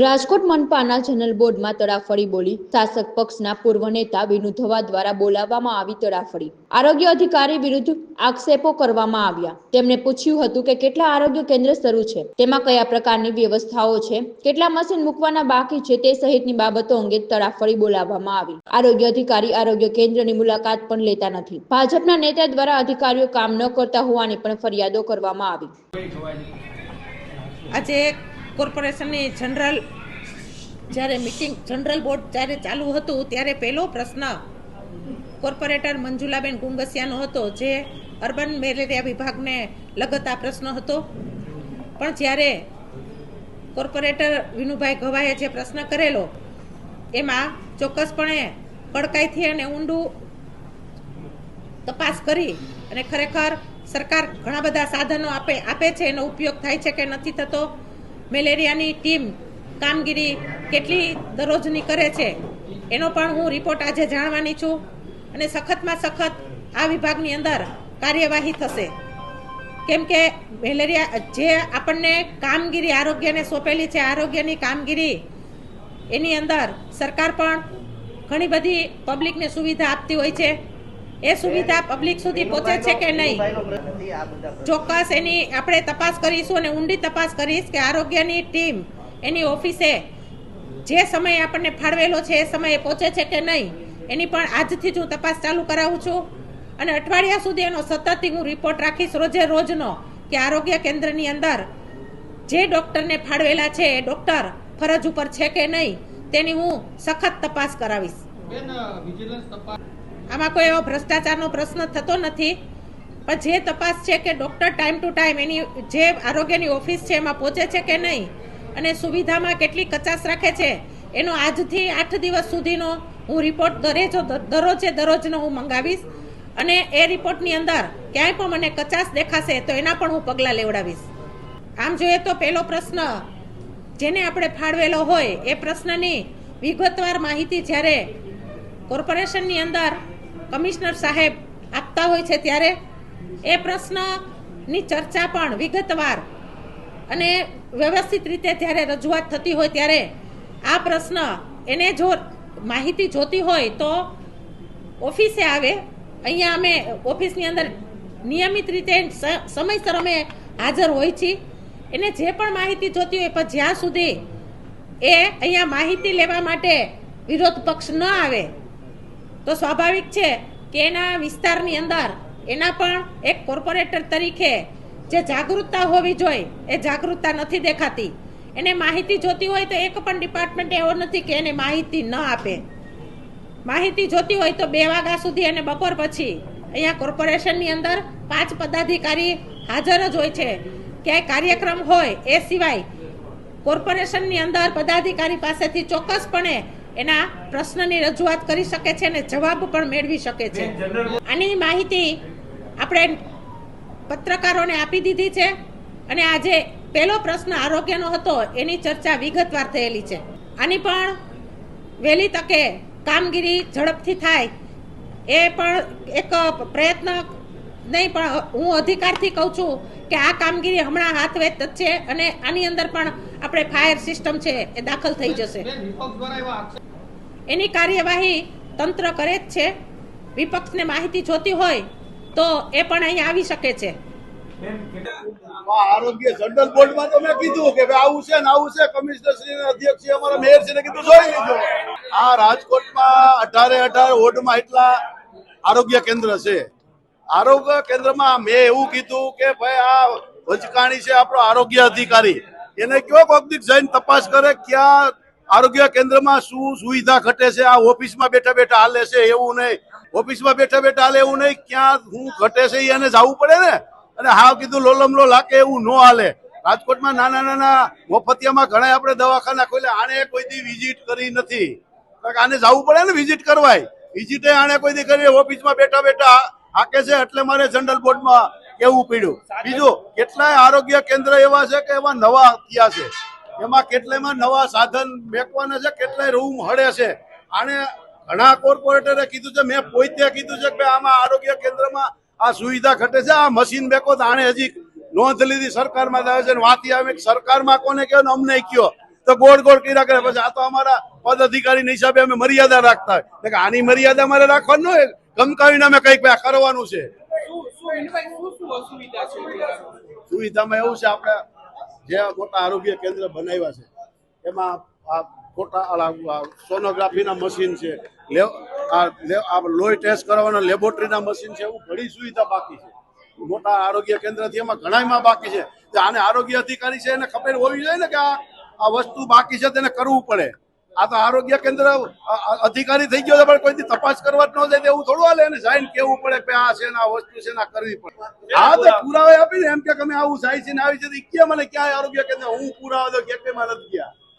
Rajkot મનપાના general બોર્ડમાં તડાફડી બોલી શાસક પક્ષના પૂર્વ નેતા વિનુ દ્વારા બોલાવવામાં આવી તડાફડી. આરોગ્ય અધિકારી વિરુદ્ધ આક્ષેપો કરવામાં આવ્યા. તેમણે પૂછ્યું હતું કે કેટલા આરોગ્ય કેન્દ્ર શરૂ છે? તેમાં કયા પ્રકારની વ્યવસ્થાઓ છે? કેટલા મશીન મૂકવાના બાકી છે તે સહિતની બાબતો અંગે તડાફડી બોલાવવામાં આવી. આરોગ્ય અધિકારી આરોગ્ય કેન્દ્રની મુલાકાત પણ લેતા નથી. ભાજપના નેતા દ્વારા અધિકારીઓ કામ ન કરતા હોવાની પણ ફરિયાદો કરવામાં આવી. આજે કોર્પોરેશનની જનરલ જ્યારે મિટિંગ જનરલ બોર્ડ જ્યારે ચાલુ હતું, ત્યારે પહેલો પ્રશ્ન કોર્પોરેટર મંજુલાબેન ગુંગસિયાનો હતો, જે અર્બન મેલેરિયા વિભાગને લગત પ્રશ્ન હતો. પણ જ્યારે કોર્પોરેટર વિનુભાઈ ગવાએ જે પ્રશ્ન કરેલો, એમાં ચોક્કસપણે કડકાઈથી અને ઊંડું તપાસ કરી અને ખરેખર સરકાર ઘણા બધા સાધનો આપે આપે છે, એનો ઉપયોગ થાય છે કે નથી થતો. મેલેરિયાની ટીમ કામગીરી કેટલી દરરોજની કરે છે, એનો પણ હું રિપોર્ટ આજે જાણવાની છું અને સખતમાં સખત આ વિભાગની અંદર કાર્યવાહી થશે. કેમ કે મેલેરિયા, જે આપણને કામગીરી, આરોગ્યને સોંપેલી છે, આરોગ્યની કામગીરી, એની અંદર સરકાર પણ ઘણી બધી પબ્લિકને સુવિધા આપતી હોય છે. એ સુવિધા પબ્લિક સુધી પહોંચે છે કે નહીં? ચોક્કસ એની આપણે તપાસ કરીશું અને ઊંડી તપાસ કરીશ કે આરોગ્યની ટીમ એની ઓફિસે જે સમયે આપણને ફાળવેલો છે, એ સમયે પહોંચે છે કે નહીં, એની પણ આજથી જ હું તપાસ ચાલુ કરાવું છું. અને અઠવાડિયા સુધી એનો સતત હું રિપોર્ટ રાખીશ રોજે રોજનો કે આરોગ્ય કેન્દ્રની અંદર જે ડૉક્ટરને ફાળવેલા છે, એ ડૉક્ટર ફરજ ઉપર છે કે નહીં, તેની હું સખત તપાસ કરાવીશ. આમાં કોઈ એવો ભ્રષ્ટાચારનો પ્રશ્ન થતો નથી. પણ જે તપાસ છે કે ડૉક્ટર ટાઈમ ટુ ટાઈમ એની જે આરોગ્યની ઓફિસ છે એમાં પહોંચે છે કે નહીં અને સુવિધામાં કેટલી કચાશ રાખે છે, એનો આજથી આઠ દિવસ સુધીનો હું રિપોર્ટ દરેજો દરરોજે દરરોજનો હું મંગાવીશ અને એ રિપોર્ટની અંદર ક્યાંય પણ મને કચાશ દેખાશે તો એના પણ હું પગલાં લેવડાવીશ. આમ જોઈએ તો પહેલો પ્રશ્ન, જેને આપણે ફાળવેલો હોય એ પ્રશ્નની વિગતવાર માહિતી જ્યારે કોર્પોરેશનની અંદર કમિશનર સાહેબ આપતા હોય છે ત્યારે એ પ્રશ્નની ચર્ચા પણ વિગતવાર અને વ્યવસ્થિત રીતે જ્યારે રજૂઆત થતી હોય ત્યારે આ પ્રશ્ન એને જો માહિતી જોતી હોય તો ઓફિસે આવે. અહીંયા અમે ઓફિસની અંદર નિયમિત રીતે સમયસર અમે હાજર હોય છીએ. એને જે પણ માહિતી જોતી હોય પણ જ્યાં સુધી એ અહીંયા માહિતી લેવા માટે વિરોધ પક્ષ ન આવે તો સ્વાભાવિક છે કે એના વિસ્તારની અંદર, એના પણ એક કોર્પોરેટર તરીકે જે જાગૃતતા હોવી જોઈએ, એ જાગૃતતા નથી દેખાતી. એને માહિતી જોતી હોય તો એક પણ ડિપાર્ટમેન્ટ એવો નથી કે એને માહિતી ન આપે. માહિતી જોતી હોય તો બે વાગ્યા સુધી અને બપોર પછી અહીંયા કોર્પોરેશનની અંદર પાંચ પદાધિકારી હાજર જ હોય છે. ક્યાંય કાર્યક્રમ હોય એ સિવાય કોર્પોરેશનની અંદર પદાધિકારી પાસેથી ચોક્કસપણે એના પ્રશ્નની રજૂઆત કરી શકે છે અને જવાબ પણ મેળવી શકે છે. આની માહિતી આપણે પત્રકારોને આપી દીધી છે અને આજે પહેલો પ્રશ્ન આરોગ્યનો હતો એની ચર્ચા વિગતવાર થયેલી છે. આની પણ વહેલી તકે કામગીરી ઝડપથી થાય એ પણ એક પ્રયત્ન નહીં પણ હું અધિકારથી કહું છું કે આ કામગીરી હમણાં હાથ વેત છે અને આની અંદર પણ આપણે ફાયર સિસ્ટમ છે એ દાખલ થઈ જશે. એની કાર્યવાહી તંત્ર કરે જ છે. વિપક્ષને માહિતી જોતી હોય તો એ પણ અહીંયા આવી શકે છે. આરોગ્ય જનરલ બોર્ડમાં તો મેં કીધું કે ભાઈ આવું છે ને આવું છે. કમિશનર શ્રી અધ્યક્ષ શ્રી અમારા મેયર ને કીધું જોઈ લીધું આ રાજકોટમાં અઢારે અઢાર વોર્ડમાં એટલા આરોગ્ય કેન્દ્ર છે. આરોગ્ય કેન્દ્રમાં મેં એવું કીધું કે ભાઈ આ વચકાણી છે આપણો આરોગ્ય અધિકારી. એને કયો કોક જઈને તપાસ કરે ક્યાં આરોગ્ય કેન્દ્રમાં શું સુવિધા ઘટે છે? આ ઓફિસમાં બેઠા બેઠા હાલે છે એવું નહીં. ઓફિસમાં બેઠા બેઠા હાલે એવું નહીં. ક્યાં શું ઘટે છે એને જવું પડે ને? અને હાવ કીધું લોલમલો લાગે એવું ન હાલે. રાજકોટમાં નાના નાના મફતિયામાં ઘણા આપણે દવાખાના ખોલ્યા. આને કોઈ દી વિઝિટ કરી નથી. આને જવું પડે ને વિઝિટ કરવાય. વિઝિટે આને કોઈ દી કરી. ઓફિસમાં બેઠા બેઠા હાકે છે એટલે મારે જનરલ બોર્ડમાં કેવું પીડ્યું. બીજું, કેટલાય આરોગ્ય કેન્દ્ર એવા છે કે એવા નવા થયા છે? એમાં કેટલાયમાં નવા સાધન મેકવાના છે કેટલાય રૂમ હળે છે. આને ઘણા કોર્પોરેટરે કીધું છે મેં પોતે કીધું છે કે આમાં આરોગ્ય કેન્દ્રમાં આ સુવિધા ઘટે છે આ મશીન મેકો તો આણે હજી નોંધ લીધી સરકારમાં આવે છે વાંચી આવે સરકારમાં કોને કહો ને અમને કયો. તો ગોળ ગોળ કર્યા કરે. પછી આ તો અમારા પદ અધિકારીના હિસાબે અમે મર્યાદા રાખતા હોય. કે આની મર્યાદા મારે રાખવાનું હોય ગમકાવીને અમે કંઈક કરવાનું છે? સુવિધામાં એવું છે આપણે જે મોટા આરોગ્ય કેન્દ્ર બનાવ્યા છે, એમાં આ ખોટા સોનોગ્રાફીના મશીન છે લોહી ટેસ્ટ કરવાના લેબોરેટરીના મશીન છે, એવું ઘણી સુવિધા બાકી છે. મોટા આરોગ્ય કેન્દ્રથી એમાં ઘણાયમાં બાકી છે. આને આરોગ્ય અધિકારી છે એને ખબર હોવી જોઈએ ને કે આ વસ્તુ બાકી છે, તેને કરવું પડે. આ તો આરોગ્ય કેન્દ્ર અધિકારી થઈ ગયો છે, પણ કોઈથી તપાસ કરવા જ ન જાય એવું થોડું હાલે એને સાઈન કેવું પડે કે આ છે ને આ વસ્તુ છે ને આ કરવી પડે. હા તો પુરાવા આપીને એમ કે અમે આવું થાય છે ને આવી છે કે મને ક્યાં આરોગ્ય કેન્દ્ર, હું પુરાવા દો કે નથી ગયા.